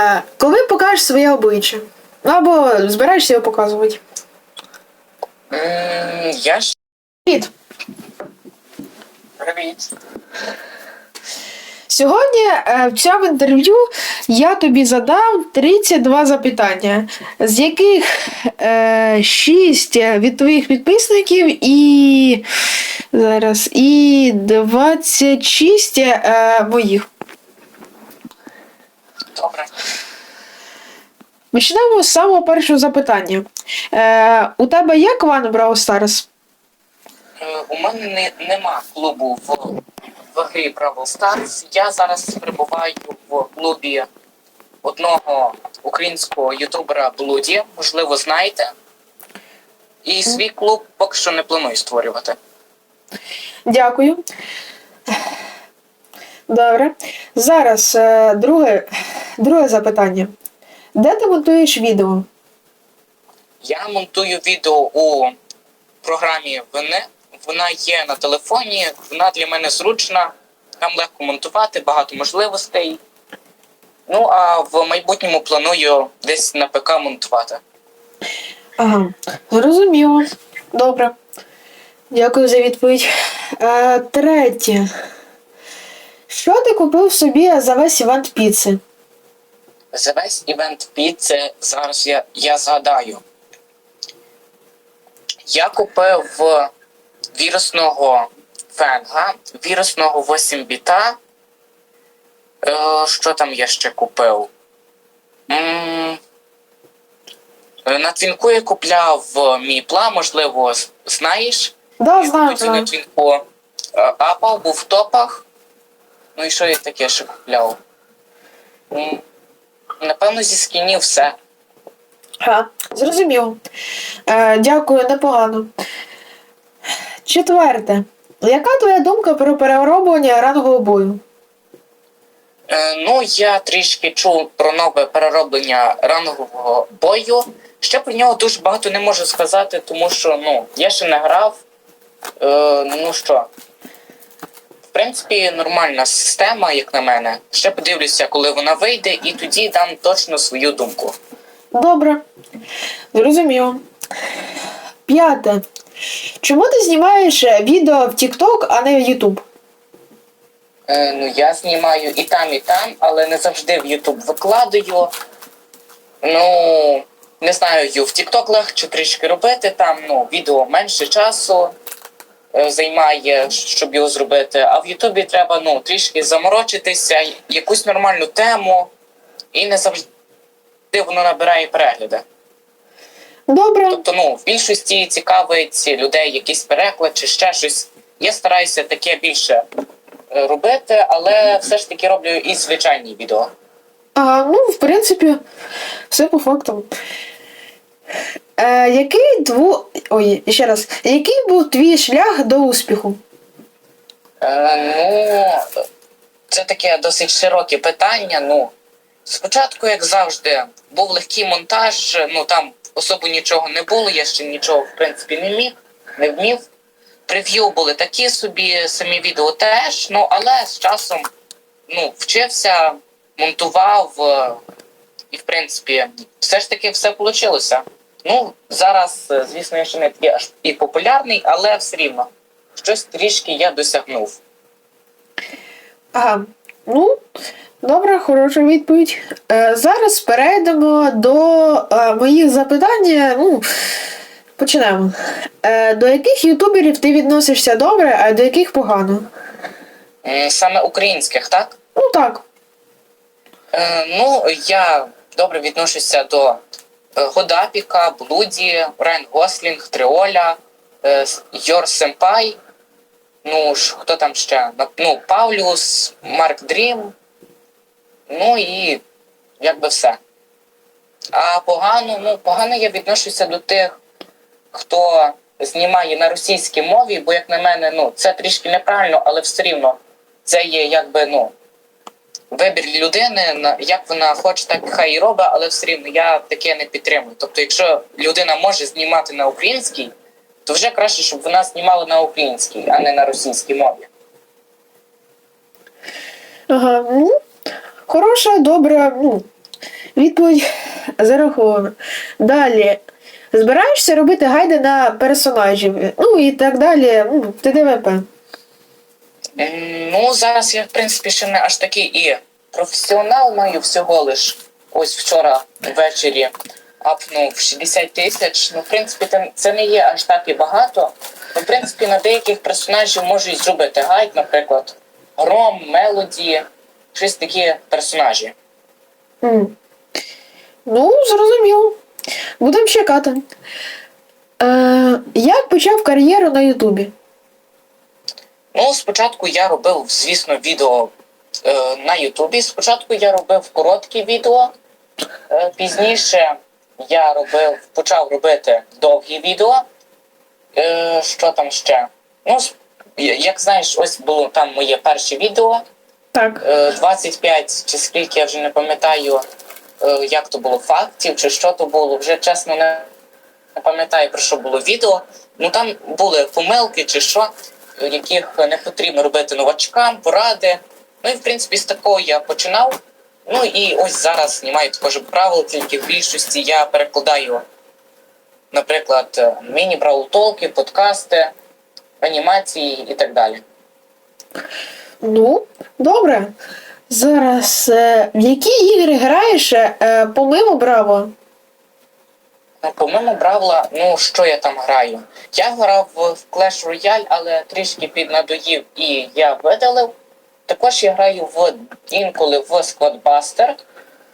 Е, Коли покажеш своє обличчя? Або збираєшся його показувати. М, Я ж Привіт! привіт. Сьогодні е, в цьому інтерв'ю я тобі задам 32 запитання, з яких е, 6 від твоїх підписників і зараз і 26 е, моїх. Добре. Почнемо з самого першого запитання. Е, у тебе є клан Brawl Stars? Е, У мене не, нема клубу в, в грі Бравл Stars. Я зараз перебуваю в клубі одного українського ютубера Блуді, можливо, знаєте. І свій клуб поки що не планую створювати. Дякую. Добре. Зараз е, друге, друге запитання. Де ти монтуєш відео? Я монтую відео у програмі Вене. Вона є на телефоні, вона для мене зручна, там легко монтувати, багато можливостей. Ну а в майбутньому планую десь на ПК монтувати. Ага, зрозуміло. Добре. Дякую за відповідь. Е, третє. Що ти купив собі за весь івент піци? За весь івент піци зараз я, я згадаю. Я купив вірусного фенга, вірусного 8 біта. Е, що там я ще купив? м на твінку я купляв міпла, можливо, знаєш. Да, Я знаю, на твінку е, апав, був в топах. Ну і що я таке ще купляв? Напевно, зі скінів все. Ага, зрозуміло. Е, дякую, непогано. Четверте. Яка твоя думка про перероблення рангового бою? Е, ну, я трішки чув про нове перероблення рангового бою. Ще про нього дуже багато не можу сказати, тому що ну, я ще не грав. Е, ну що, в принципі, нормальна система, як на мене. Ще подивлюся, коли вона вийде, і тоді дам точно свою думку. Добре. Зрозуміло. П'яте. Чому ти знімаєш е, відео в TikTok, а не в YouTube? Е, ну, я знімаю і там, і там, але не завжди в YouTube викладаю. Ну, не знаю, в TikTok легше трішки робити, там ну, відео менше часу займає, щоб його зробити. А в Ютубі треба ну, трішки заморочитися, якусь нормальну тему, і не завжди воно набирає перегляди. Добре. Тобто, ну, в більшості цікавить людей якийсь переклад чи ще щось. Я стараюся таке більше е, робити, але все ж таки роблю і звичайні відео. А, ну, в принципі, все по факту. Е, який дву... Ой, ще раз. Який був твій шлях до успіху? Е, ну, це таке досить широке питання. Ну, спочатку, як завжди, був легкий монтаж, ну там особо нічого не було, я ще нічого, в принципі, не міг, не вмів. Прев'ю були такі собі, самі відео теж, ну але з часом ну, вчився, монтував, е, і в принципі, все ж таки все вийшло. Ну, зараз, е, звісно, я ще не такий аж і популярний, але все рівно щось трішки я досягнув. Ага. Ну, добре, хороша відповідь. Е, зараз перейдемо до е, моїх запитань. Ну, почнемо. Е, до яких ютуберів ти відносишся добре, а до яких погано? Саме українських, так? Ну так. Е, ну, я добре відношуся до Годапіка, Блуді, Райан Гослінг, Триоля, е, Йор Семпай. Ну, ж, хто там ще? Ну, Паулюс, Марк Дрім. Ну і якби все. А погано, ну, погано я відношуся до тих, хто знімає на російській мові, бо, як на мене, ну, це трішки неправильно, але все рівно це є якби, ну, вибір людини, як вона хоче, так хай і робить, але все рівно я таке не підтримую. Тобто, якщо людина може знімати на українській, то вже краще, щоб вона знімала на українській, а не на російській мові. Ага. Ну, хороша, добра. Ну, Відповідь зарахована. Далі. Збираєшся робити гайди на персонажів. Ну і так далі. Ну, ТДВП. Ну, зараз я, в принципі, ще не аж такий і професіонал маю всього лиш. Ось вчора ввечері апнув 60 тисяч. Ну, в принципі, це- не є аж так і багато. Ну, в принципі, на деяких персонажів можу і зробити гайд, наприклад, Гром, Мелоді, щось такі персонажі. М. Ну, зрозуміло. Будемо чекати. Е, як почав кар'єру на Ютубі? Ну, спочатку я робив, звісно, відео е, на Ютубі. Спочатку я робив короткі відео. Е, пізніше я робив, почав робити довгі відео. Е, що там ще? Ну, як знаєш, ось було там моє перше відео. Так. Е, 25 чи скільки я вже не пам'ятаю, е, як то було фактів, чи що то було. Вже чесно не, пам'ятаю про що було відео. Ну там були помилки чи що, яких не потрібно робити новачкам, поради. Ну і в принципі з такого я починав. Ну і ось зараз знімаю також правил, тільки в більшості я перекладаю, наприклад, е, міні-браул-толки, подкасти, анімації і так далі. Ну, добре. Зараз е, в які ігри граєш е, помимо Браво? Ну, помимо Бравла, ну що я там граю? Я грав в Clash Royale, але трішки піднадоїв і я видалив. Також я граю в інколи в Squadbuster.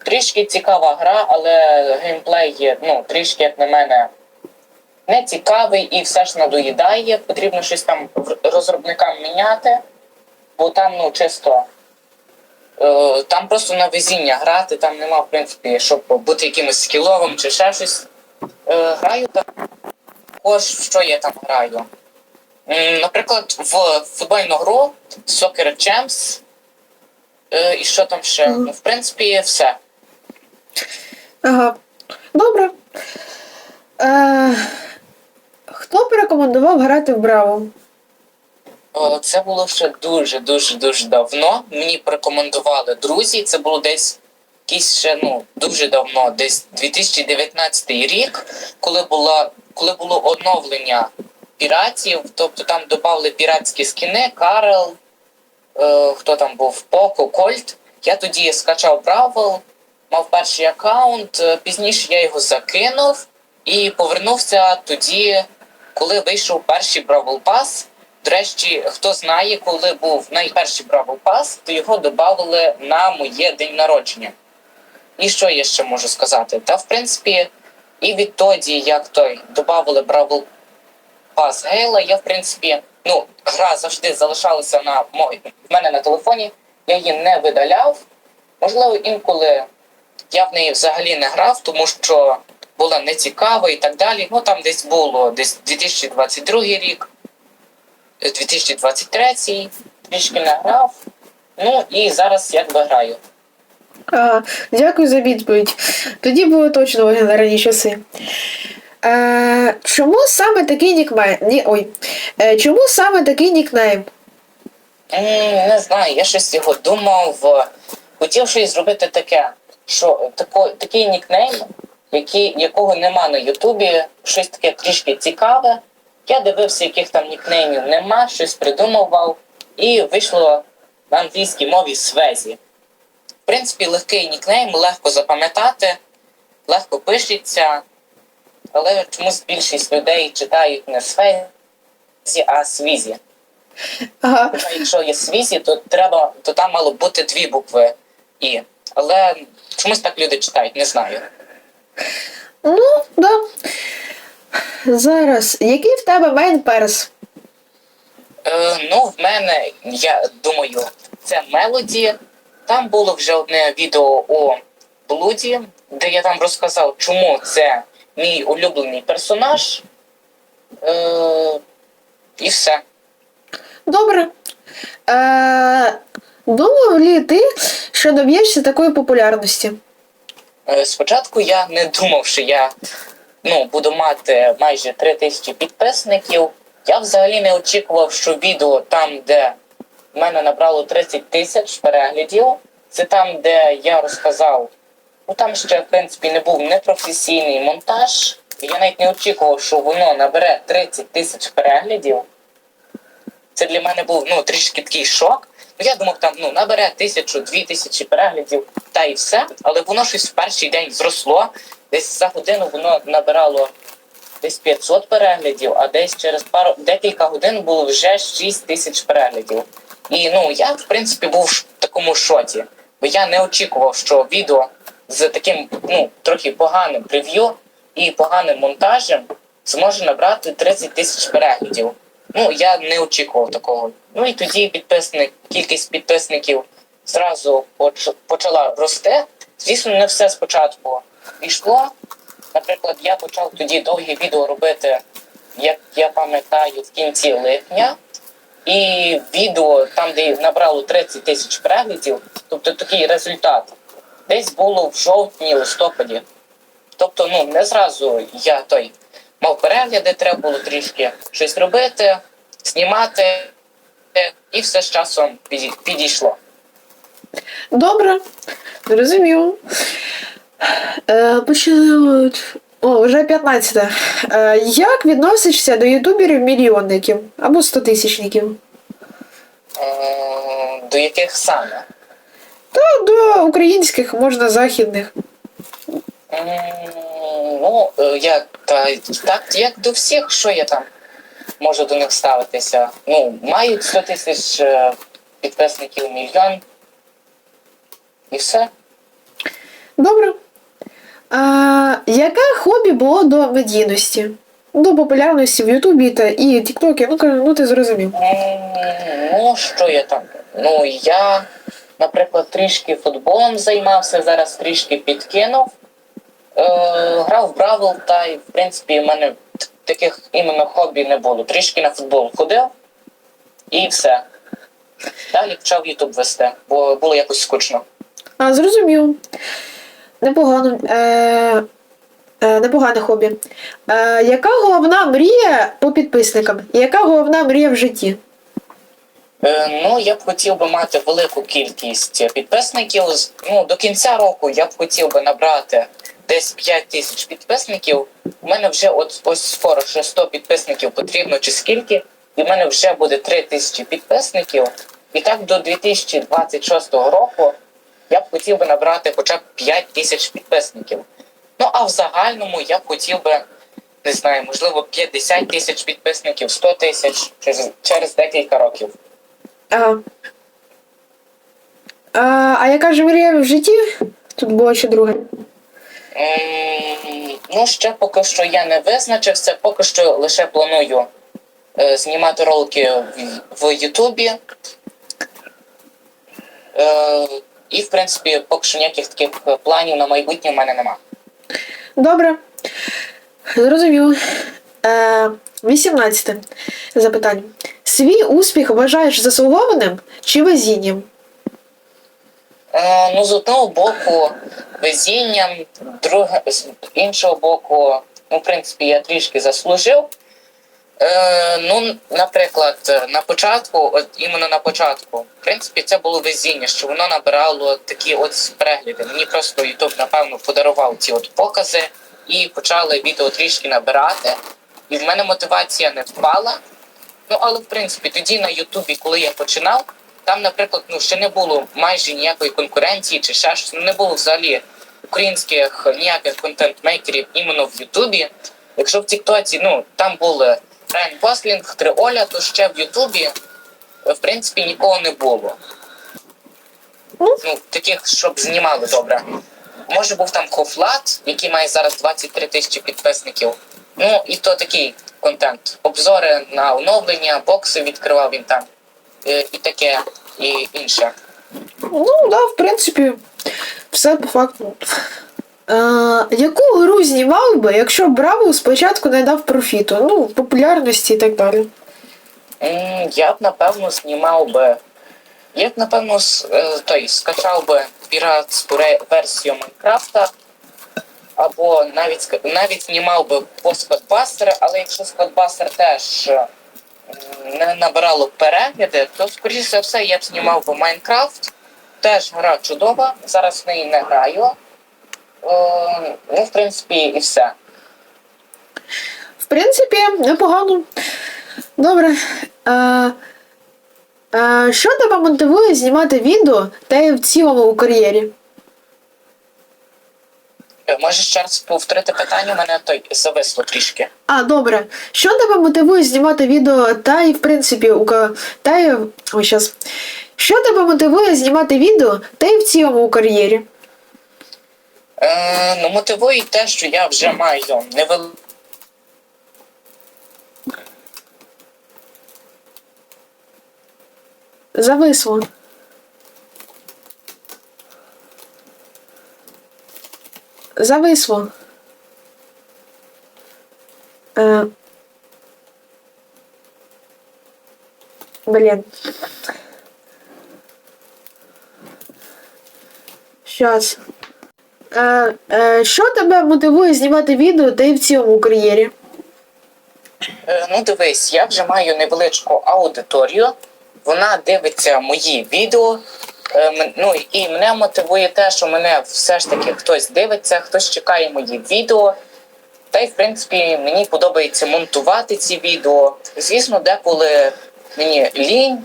Трішки цікава гра, але геймплей є, ну, трішки, як на мене, не цікавий і все ж надоїдає. Потрібно щось там розробникам міняти, бо там, ну, чисто. Е, там просто на везіння грати, там нема, в принципі, щоб бути якимось скіловим чи ще щось. Е, граю також, що я там граю. М, Наприклад, в футбольну гру Soccer Champs. Е, і що там ще? Ну, в принципі, все. Ага. Добре. Е, хто порекомендував грати в Браво? Це було ще дуже дуже дуже давно. Мені порекомендували друзі. Це було десь якийсь ще ну дуже давно, десь 2019 рік, коли була коли було оновлення піратів. Тобто там додали піратські скіни, Карел, е, хто там був, Поко, Кольт. Я тоді скачав правил, мав перший аккаунт. е, Пізніше я його закинув і повернувся тоді, коли вийшов перший Бравл Пас. До речі, хто знає, коли був найперший Бравл Пас, то його додали на моє день народження. І що я ще можу сказати? Та в принципі, і відтоді, як той додали Бравл Пас Гейла, я в принципі, ну, гра завжди залишалася на мой, в мене на телефоні, я її не видаляв. Можливо, інколи я в неї взагалі не грав, тому що була нецікава і так далі. Ну там десь було десь 2022 рік, 2023 трішки не грав. Ну і зараз якби граю. Ага. Дякую за відповідь. Тоді були точно легендарні часи. Е, чому саме такий нікнейм? Ні, ой. Е, чому саме такий нікнейм? Не знаю, я щось його думав. Хотів щось зробити таке, що тако, такий нікнейм, який, якого нема на Ютубі, щось таке трішки цікаве. Я дивився, яких там нікнеймів нема, щось придумував, і вийшло на англійській мові Свезі. В принципі, легкий нікнейм, легко запам'ятати, легко пишеться, але чомусь більшість людей читають не Свезі, а Свізі. Ага. Хоча якщо є свізі, то треба, то там мало бути дві букви І. Але чомусь так люди читають, не знаю. Ну, да. Зараз. Який в тебе мейн перс? Е, ну, в мене, я думаю, це мелоді. Там було вже одне відео у блуді, де я там розказав, чому це мій улюблений персонаж. Е, і все. Добре. Е, думав ли ти, що доб'єшся такої популярності? Е, Спочатку я не думав, що я ну, буду мати майже 3 тисячі підписників. Я взагалі не очікував, що відео там, де в мене набрало 30 тисяч переглядів, це там, де я розказав Ну там ще, в принципі, не був непрофесійний монтаж. Я навіть не очікував, що воно набере 30 тисяч переглядів. Це для мене був ну, трішки такий шок. Ну, я думав, там ну, набере тисячу, дві тисячі переглядів та і все. Але воно щось в перший день зросло. Десь за годину воно набирало десь 500 переглядів, а десь через пару декілька годин було вже 6 тисяч переглядів. І ну я в принципі був в такому шоці, бо я не очікував, що відео з таким ну трохи поганим прев'ю і поганим монтажем зможе набрати 30 тисяч переглядів. Ну я не очікував такого. Ну і тоді підписник, кількість підписників зразу почала рости. Звісно, не все спочатку пішло. Наприклад, я почав тоді довгі відео робити, як я пам'ятаю, в кінці липня. І відео там, де набрало 30 тисяч переглядів, тобто такий результат, десь було в жовтні, листопаді. Тобто, ну не зразу я той мав перегляди, треба було трішки щось робити, знімати, і все з часом підійшло. Добре, зрозуміло. Е, почали. О, вже 15. Е, як відносишся до ютуберів-мільйонників або стотисячників? До яких саме? Та до українських, можна західних. М, Ну, е, як та так, як до всіх, що я там можу до них ставитися. Ну, мають 100 тисяч е, підписників мільйон. І все. Добре. А, яке хобі було до медійності? До популярності в Ютубі та і Тіктокі, ну, кажу, ну ти зрозумів. Ну, що я там? Ну, я, наприклад, трішки футболом займався, зараз трішки підкинув. Е, грав в Бравл, та й, в принципі, в мене таких іменно хобі не було. Трішки на футбол ходив і все. Далі почав Ютуб вести, бо було якось скучно. А, зрозумів. Непогано. Е, е, непогане хобі. Е, яка головна мрія по підписникам? Яка головна мрія в житті? Е, ну, я б хотів би мати велику кількість підписників. Ну, до кінця року я б хотів би набрати десь 5 тисяч підписників. У мене вже от ось скоро ще 100 підписників потрібно чи скільки, і в мене вже буде 3 тисячі підписників. І так до 2026 року я б хотів би набрати хоча б 5 тисяч підписників. Ну а в загальному я б хотів би, не знаю, можливо, 50 тисяч підписників, 100 тисяч через, через декілька років. Ага. А, а яка ж мрія в житті? Тут було ще друге. Ем, Ну, ще поки що я не визначився, поки що лише планую е, знімати ролики в, в Ютубі. Е, і, в принципі, поки що ніяких таких е, планів на майбутнє в мене нема. Добре. Зрозуміло. Е, 18 запитання. Свій успіх вважаєш заслугованим чи везінням? Е, ну, з одного боку, везінням, друге, з іншого боку, ну, в принципі, я трішки заслужив. Е, ну, наприклад, на початку, от іменно на початку, в принципі, це було везіння, що воно набирало такі от перегляди. Мені просто YouTube, напевно, подарував ці от покази і почали відео трішки набирати. І в мене мотивація не впала. Ну, але в принципі, тоді на Ютубі, коли я починав, там, наприклад, ну ще не було майже ніякої конкуренції чи ще щось. Ну, не було взагалі українських ніяких контент-мейкерів іменно в Ютубі. Якщо в Тіктоці, ну там були Райан Гослінг, Триоля, то ще в Ютубі, е, в принципі, нікого не було. Ну. Ну, таких, щоб знімали добре. Може був там Хофлат, який має зараз 23 тисячі підписників. Ну і то такий контент. Обзори на оновлення, бокси відкривав він там. Е, І таке, і інше. Ну, да, в принципі, все по факту. Е, яку гру знімав би, якщо Браво спочатку не дав профіту? Ну, популярності і так далі. Я б напевно знімав би. Я б напевно е, той скачав би піратську версію Майнкрафта. Або навіть навіть знімав би по Скотбастера, але якщо Скотбастер теж е, не набирало перегляди, то скоріше за все я б знімав би Майнкрафт. Теж гра чудова. Зараз в неї не граю. Е, ну, в принципі, і все. В принципі, непогано. Добре. Е, е, що тебе мотивує знімати відео та й в цілому у кар'єрі? Можеш ще раз повторити питання, у мене той зависло трішки. А, добре. Що тебе мотивує знімати відео та й в принципі у та й. Ой, щас. Що тебе мотивує знімати відео та й в цілому у кар'єрі? Е, ну, мотивує те, що я вже маю невел... Зависло. Зависло. Е... Блін. Щас. Е, е, що тебе мотивує знімати відео та й в цілому кар'єрі? Е, ну, дивись, я вже маю невеличку аудиторію. Вона дивиться мої відео. Е, ну і мене мотивує те, що мене все ж таки хтось дивиться, хтось чекає мої відео. Та й в принципі мені подобається монтувати ці відео. Звісно, деколи мені лінь,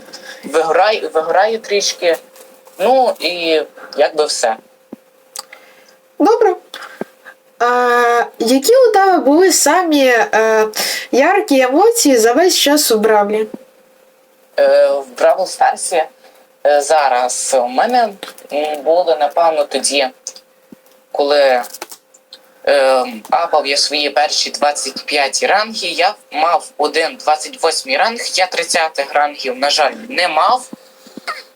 вигораю, вигораю трішки. Ну і якби все. Добре. Е, які у тебе були самі е, яркі емоції за весь час у Бравлі? Е, в Бравл Старсі е, зараз у мене м, було напевно тоді, коли е, апав свої перші 25 ранги, я мав один 28 ранг, я 30 рангів, на жаль, не мав.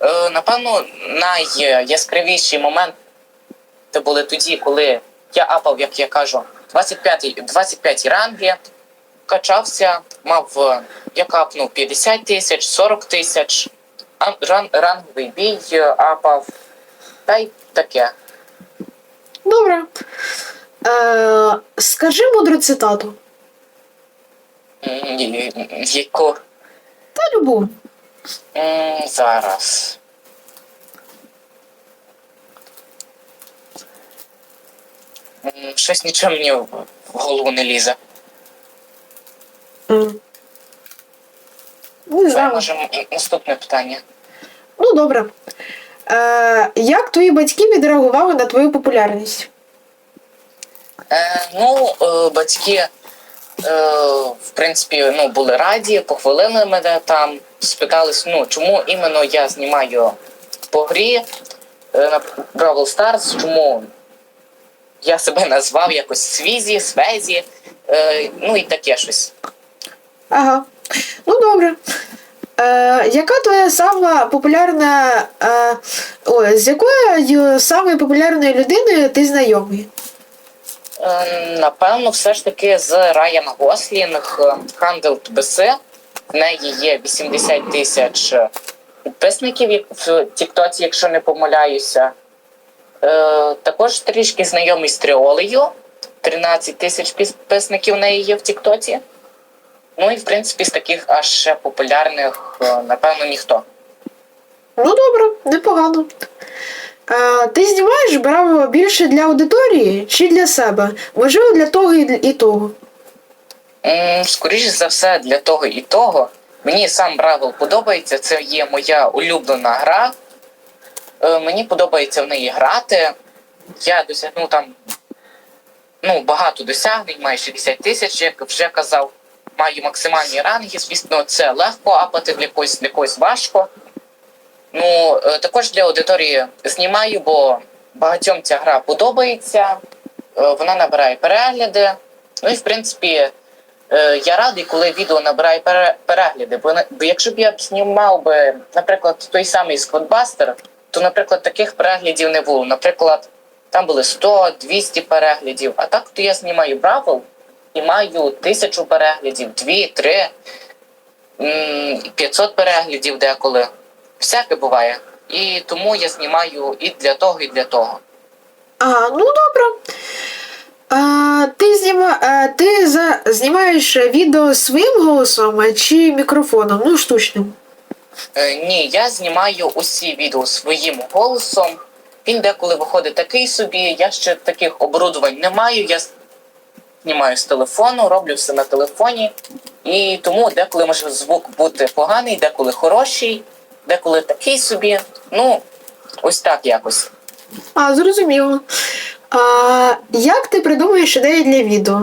Е, напевно, найяскравіші моменти були тоді, коли я апав, як я кажу, 25, 25 ранги, качався, мав е, я капнув 50 тисяч, 40 тисяч, ран, ранговий бій е, апав, та й таке. Добре. Е, скажи мудру цитату. Яку Та любу. Зараз. Щось нічого мені в голову не лізе. М. Не знаю. може, наступне питання. Ну, добре. Е, як твої батьки відреагували на твою популярність? Е, ну, е, батьки, е, в принципі, ну, були раді, похвалили мене там, спитались, ну, чому іменно я знімаю по грі е, на Brawl Stars, чому я себе назвав якось Свізі, Свезі, е, ну і таке щось. Ага. Ну, добре. Е, яка твоя сама популярна. Е, ой, з якою самою популярною людиною ти знайомий? Е, Напевно, все ж таки з Райан Гослінг, Handled BC. В неї є 80 тисяч підписників як- в Тіктоці, якщо не помиляюся. Е, також трішки знайомий з Тріолею. 13 тисяч підписників неї є в Тіктоці. Ну і в принципі з таких аж ще популярних, е, напевно, ніхто. Ну, добре, непогано. Е, ти знімаєш браво більше для аудиторії чи для себе? Можливо, для того і, і того. Скоріше за все, для того і того. Мені сам Бравл подобається, це є моя улюблена гра. Е, Мені подобається в неї грати. Я досягнув там ну, багато досягнень, маю 60 тисяч, як вже казав. Маю максимальні ранги. Звісно, це легко апати, для когось, для когось важко. Ну, е, також для аудиторії знімаю, бо багатьом ця гра подобається. Е, Вона набирає перегляди. Ну і в принципі, я радий, коли відео набирає перегляди. Бо, якщо б я б знімав би, наприклад, той самий Сквадбастер, то, наприклад, таких переглядів не було. Наприклад, там були 100-200 переглядів. А так то я знімаю Бравл і маю тисячу переглядів, 2-3, 500 переглядів деколи. Всяке буває. І тому я знімаю і для того, і для того. А, ну добре. А, ти зніма, а, ти за, знімаєш відео своїм голосом чи мікрофоном? Ну, штучним. Е, ні, я знімаю усі відео своїм голосом. Він деколи виходить такий собі. Я ще таких оборудувань не маю. Я знімаю з телефону, роблю все на телефоні. І тому деколи може звук бути поганий, деколи хороший, деколи такий собі. Ну, ось так якось. А, зрозуміло. А, як ти придумуєш ідеї для відео?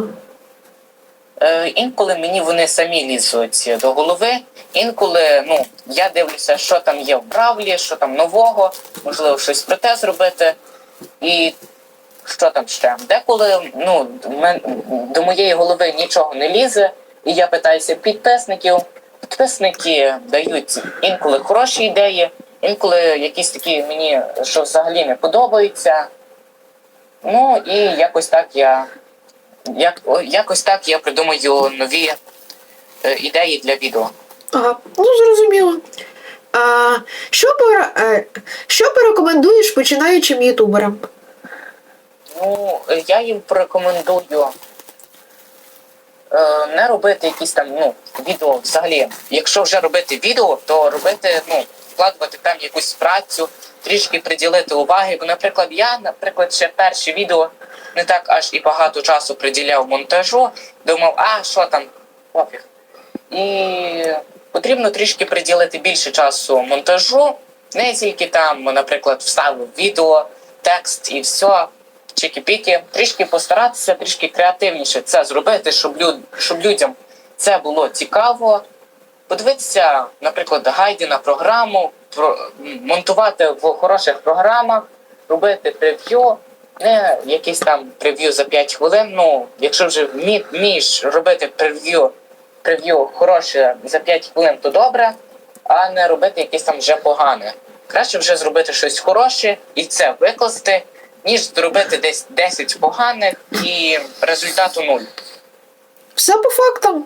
Е, інколи мені вони самі лізуть до голови. Інколи ну, я дивлюся, що там є в бравлі, що там нового, можливо, щось про те зробити. І що там ще? Деколи ну, до моєї голови нічого не лізе, і я питаюся підписників. Підписники дають інколи хороші ідеї, інколи якісь такі мені, що взагалі не подобаються. Ну і якось так я як, якось так я придумаю нові е, ідеї для відео. Ага, ну зрозуміло. А, що, пора, е, що порекомендуєш починаючим ютуберам? Ну, е, я їм порекомендую е, не робити якісь там ну, відео взагалі. Якщо вже робити відео, то робити, ну, вкладувати там якусь працю, трішки приділити уваги. Бо, наприклад, я, наприклад, ще перші відео не так аж і багато часу приділяв монтажу, думав, а що там, пофіг. І потрібно трішки приділити більше часу монтажу, не тільки там, наприклад, вставив відео, текст і все, чики-піки, трішки постаратися, трішки креативніше це зробити, щоб, люд, щоб людям це було цікаво. Подивитися, наприклад, гайди на програму, про, монтувати в хороших програмах, робити прев'ю, не якісь там прев'ю за 5 хвилин. Ну, якщо вже вмієш робити прев'ю, прев'ю хороше за 5 хвилин, то добре, а не робити якесь там вже погане. Краще вже зробити щось хороше і це викласти, ніж зробити десь 10 поганих і результату нуль. Все по фактам.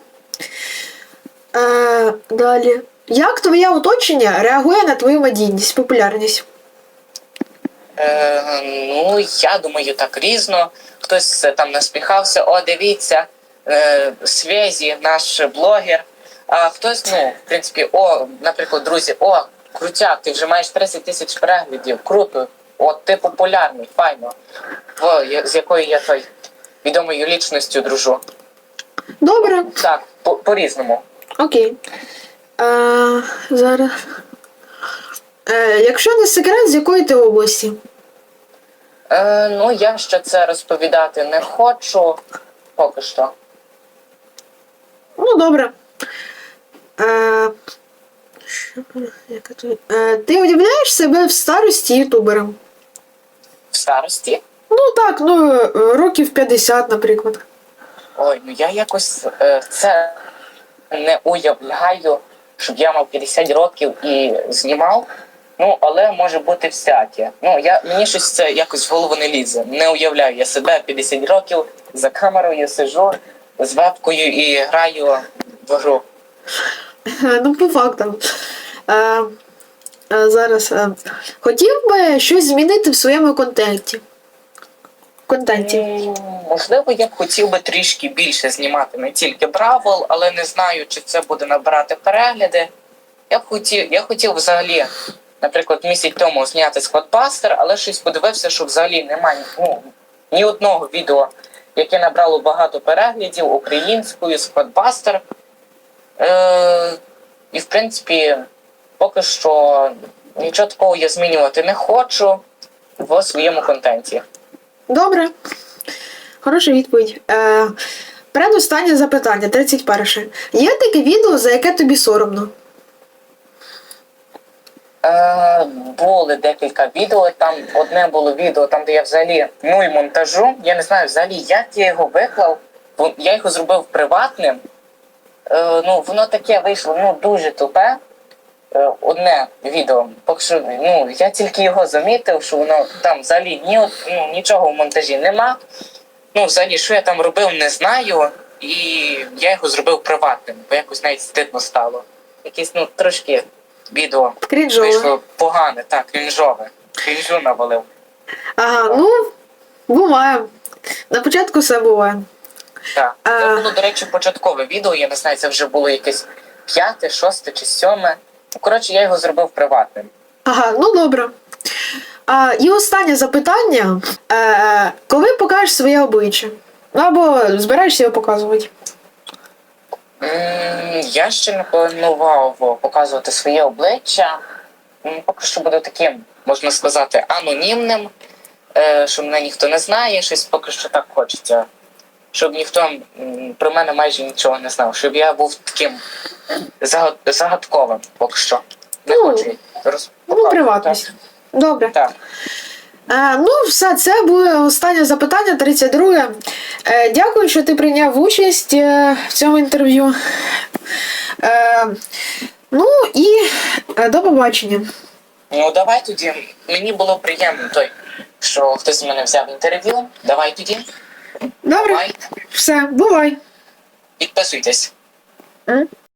Е, далі. Як твоє оточення реагує на твою медійність, популярність? Е, ну, я думаю, так різно. Хтось там наспіхався, о, дивіться, е, связі, наш блогер. А хтось, ну, в принципі, о, наприклад, друзі, о, крутяк, ти вже маєш 30 тисяч переглядів, круто, от ти популярний, файно. О, я- з якою я той відомою лічністю дружу. Добре, Так, по- по-різному. окей. Е, зараз. Е, якщо не секрет, з якої ти області? Е, ну, я ще це розповідати не хочу поки що. Ну, добре. Е, що, яка то- е, ти уявляєш себе в старості ютубером? В старості. Ну так, ну е, років 50, наприклад. Ой, ну я якось е, це не уявляю, щоб я мав 50 років і знімав. Ну, але може бути всяке. Ну, я, мені щось це якось в голову не лізе. Не уявляю я себе 50 років за камерою сижу з вебкою і граю в гру. Ну, по фактам. Е, е, зараз. Е, хотів би щось змінити в своєму контенті. Контенті. Можливо, я б хотів би трішки більше знімати не тільки Бравл, але не знаю, чи це буде набирати перегляди. Я б хотів, я хотів взагалі, наприклад, місяць тому зняти сквадбастер, але щось подивився, що взагалі немає ну, ні одного відео, яке набрало багато переглядів українською сквадбастер. Е, і в принципі, поки що нічого такого я змінювати не хочу в своєму контенті. Добре. Хороша відповідь. Е, передостаннє запитання, 31. Є таке відео, за яке тобі соромно? Е, були декілька відео. Там одне було відео, там де я взагалі нуль монтажу. Я не знаю взагалі, як я його виклав. Я його зробив приватним. Е, ну, воно таке вийшло ну, дуже тупе. Е, одне відео. Поки що, ну, я тільки його замітив, що воно там взагалі ні, ну, нічого в монтажі нема. Ну, взагалі, що я там робив, не знаю. І я його зробив приватним, бо якось навіть стидно стало. Якесь ну, трошки відео Крінжове. Вийшло погане, так, крінжове. Крінжу навалив. Ага, ну, буває. На початку все буває. Так. Це було, до речі, початкове відео, я не знаю, це вже було якесь п'яте, шосте чи сьоме. Ну, коротше, я його зробив приватним. Ага, ну добре. А, і останнє запитання. Е, коли покажеш своє обличчя? Ну, або збираєшся його показувати? Я ще не планував показувати своє обличчя. Поки що буду таким, можна сказати, анонімним, е, що мене ніхто не знає, щось поки що так хочеться. Щоб ніхто про мене майже нічого не знав, щоб я був таким загадковим поки що. Не Ну, хочу роз... Ну, приватність. Добре. Так. Е, ну, все, це було останнє запитання, 32. Е, дякую, що ти прийняв участь е, в цьому інтерв'ю. Е, ну і е, до побачення. Ну давай тоді. Мені було приємно той, що хтось мене взяв інтерв'ю. Давай тоді. Добре, Давай. все, бувай. Підписуйтесь.